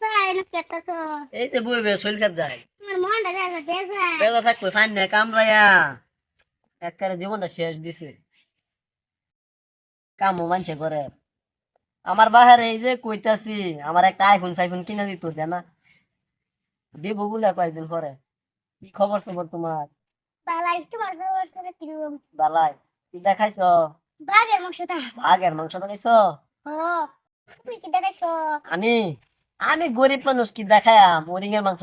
সাই না কেটে তো। এই যে বইবে শৈল খাত যায়। তোমার মনটা যায় বেজা বেলা থাকবে ফাইন না কামড়াইয়া। একবারে জীবনটা শেষ দিছে। কামও মানছে করে আমার বাহারে এই যে কইতাছি আমার একটা আইফোন সাইফোন কিনে দিত দে না। দিব বলে কয়েকদিন পরে। কি খবর খবর তোমার? বালাই তোমার খবর সরে কীরকম? বালাই কি দেখাইছ? বাঘের মাংসটা। বাঘের মাংস দেখাইছ ও তুমি কি দেখাইছো? আমি? আমি গরিব মানুষ কি দেখায়াম ওরিং এর মাংস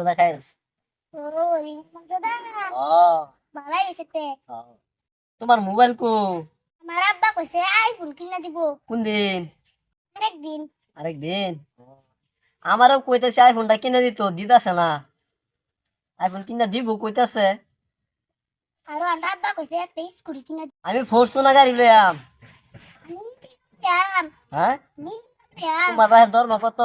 ও। তোমার মোবাইল কো? আমার আব্বা কইছে আইফোন কিনা দিব। কোন দিন। আরেকদিন আরেকদিন আমারও কইতেছে আইফোনটা কিনে দিত দিদাছে না। আইফোন কিনে দিব কইতাছে। আর আমার আব্বা কইছে একটা স্কুটি কিনা আমি ফরচুনা গাড়ি লইয়াম। হ্যাঁ? তোমার বাহের দরমা কত?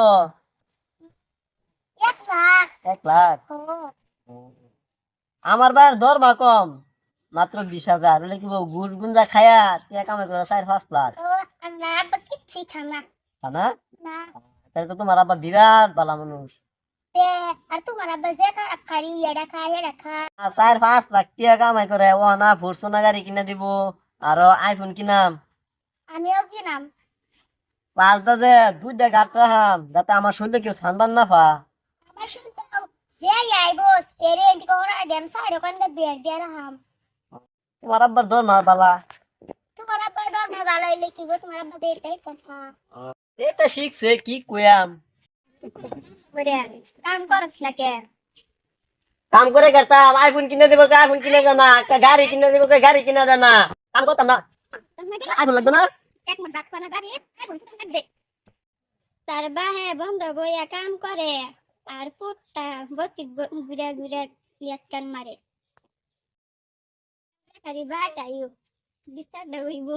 এক লাখ। আমার দরমা কম মাত্র বিশ হাজার। কি গুড় গুঞ্জা খায়া টিয়া কামাই করে চার পাঁচ লাখ। খানা তাহলে তো তোমার আব্বা বিরাট বালা মানুষ। আর তোমার আব্বা যে খারাপ খারি এডা খা এডা খা চার পাঁচ লাখ টিয়া কামাই করে ও না ফরচুনা গাড়ি কিনে দিব আর আইফোন কিনাম। আমিও কিনাম। পাঁচটা যে দুইটা গাট রাখাম যাতে আমার শরীরে কেউ সানবান না পা আমার যে আইব এরে ওরা দেম সাইড ওখানে বিয়ার দিয়ে রাখাম তোমার আব্বার দরমা বালা তোমার আব্বা দরমা ভালো হইলে কি গো তোমার আব্বা দিয়ে এটাই কথা এটা শিখছে কি বলে কাম করছ না কে কাম করে করতাম আইফোন কিনে দিব আইফোন কিনে জানা একটা গাড়ি কিনে দিব গাড়ি কিনে জানা কাম করতাম না আইফোন লাগতো না এক মিনিট করা গাড়ি দে তার বাহে বন্ধ বইয়া কাম করে আর পুটটা বসি ঘুরে ঘুরে কান মারে খালি বাদ আইও বিচার হইব